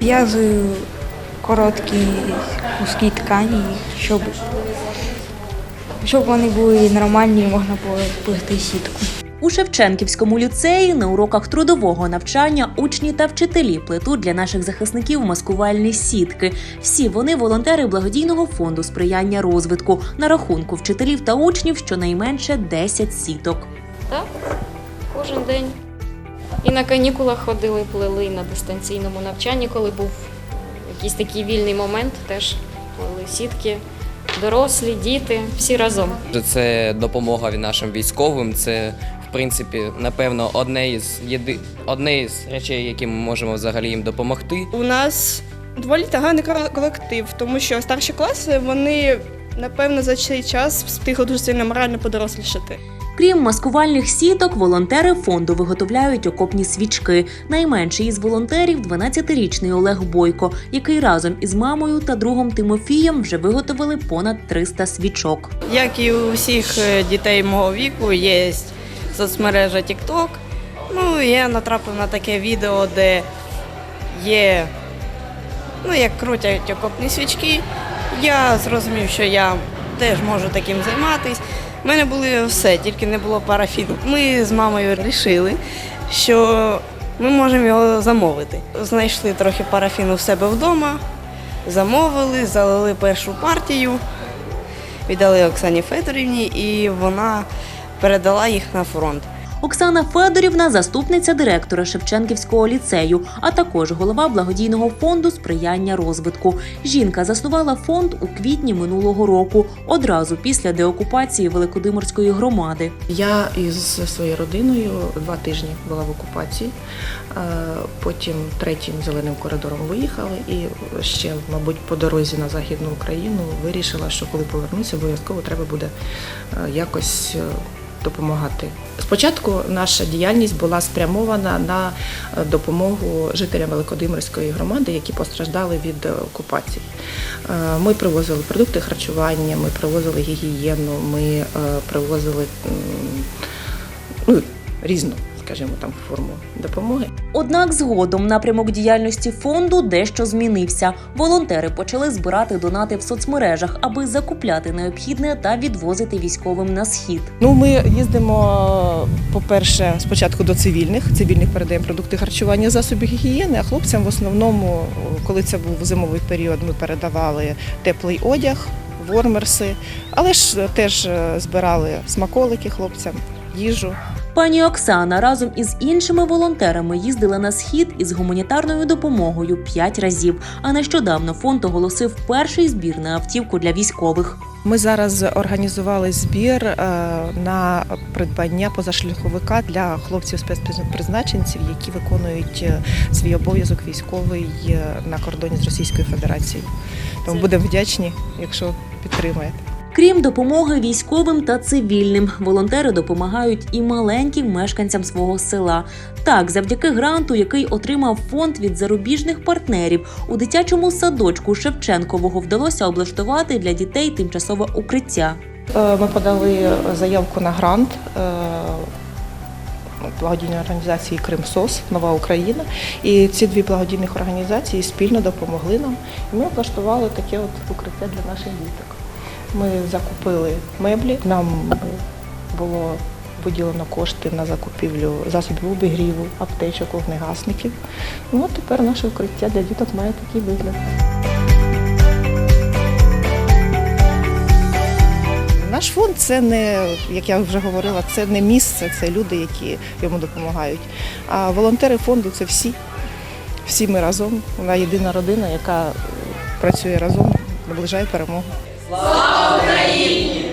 В'язую короткі куски ткані, щоб, щоб вони були нормальні і можна було плести сітку. У Шевченківському ліцеї на уроках трудового навчання учні та вчителі плетуть для наших захисників маскувальні сітки. Всі вони волонтери благодійного фонду сприяння розвитку. На рахунку вчителів та учнів щонайменше 10 сіток. Так, кожен день. І на канікулах ходили, плели на дистанційному навчанні, коли був якийсь такий вільний момент, теж плели сітки. Дорослі, діти, всі разом. Це допомога від нашим військовим. Це, в принципі, напевно, одне із єди... одне із речей, які ми можемо взагалі їм допомогти. У нас доволі кол- колектив, тому що старші класи вони напевно за цей час встигли дуже сильно морально подорослішати. Крім маскувальних сіток, волонтери фонду виготовляють окопні свічки. Найменший із волонтерів 12-річний Олег Бойко, який разом із мамою та другом Тимофієм вже виготовили понад 300 свічок. Як і у всіх е, дітей мого віку, є соцмережа TikTok. Ну, я натрапив на таке відео, де є, ну, як крутять окопні свічки. Я зрозумів, що я теж можу таким займатися. У мене були все, тільки не було парафіну. Ми з мамою вирішили, що ми можемо його замовити. Знайшли трохи парафіну в себе вдома, замовили, залили першу партію віддали Оксані Федорівні, і вона передала їх на фронт. Оксана Федорівна заступниця директора Шевченківського ліцею, а також голова благодійного фонду сприяння розвитку. Жінка заснувала фонд у квітні минулого року, одразу після деокупації Великодимирської громади. Я із своєю родиною два тижні була в окупації, е, потім третім зеленим коридором виїхали і ще, мабуть, по дорозі на Західну Україну вирішила, що коли повернуся, обов'язково треба буде е, якось е, допомагати. Спочатку наша діяльність була спрямована на е, допомогу жителям Великодимирської громади, які постраждали від е, окупації. Е, Ми привозили продукти харчування, ми привозили гігієну, ми привозили ну, різну, скажімо, там форму допомоги. Однак згодом напрямок діяльності фонду дещо змінився. Волонтери почали збирати донати в соцмережах, аби закупляти необхідне та відвозити військовим на схід. Ну, ми їздимо, по-перше, спочатку до цивільних. Цивільних передаємо продукти харчування, засоби гігієни, а хлопцям в основному, коли це був зимовий період, ми передавали теплий одяг, вормерси, але ж теж е, збирали смаколики хлопцям, їжу. Пані Оксана разом із іншими волонтерами їздила на схід із гуманітарною допомогою п'ять разів. А нещодавно фонд оголосив перший збір на автівку для військових. Ми зараз організували збір е, на придбання позашляховика для хлопців спецпризначенців, які виконують е, свій обов'язок військовий е, на кордоні з Російською Федерацією. Тому будемо вдячні, якщо підтримаєте. Крім допомоги військовим та цивільним, волонтери допомагають і маленьким мешканцям свого села. Так, завдяки гранту, який отримав фонд від зарубіжних партнерів, у дитячому садочку Шевченкового вдалося облаштувати для дітей тимчасове укриття. Е, Ми подали заявку на грант е, благодійної організації Кримсос Нова Україна. І ці дві благодійних організації спільно допомогли нам. І ми облаштували таке от укриття для наших діток. Ми закупили меблі, нам було виділено кошти на закупівлю засобів обігріву, аптечок, вогнегасників. Ну, от тепер наше укриття для діток має такий вигляд. Наш фонд це не, як я вже говорила, це не місце, це люди, які йому допомагають. А волонтери фонду це всі. Всі ми разом. Вона єдина родина, яка працює разом, наближає перемогу. Слава Україні!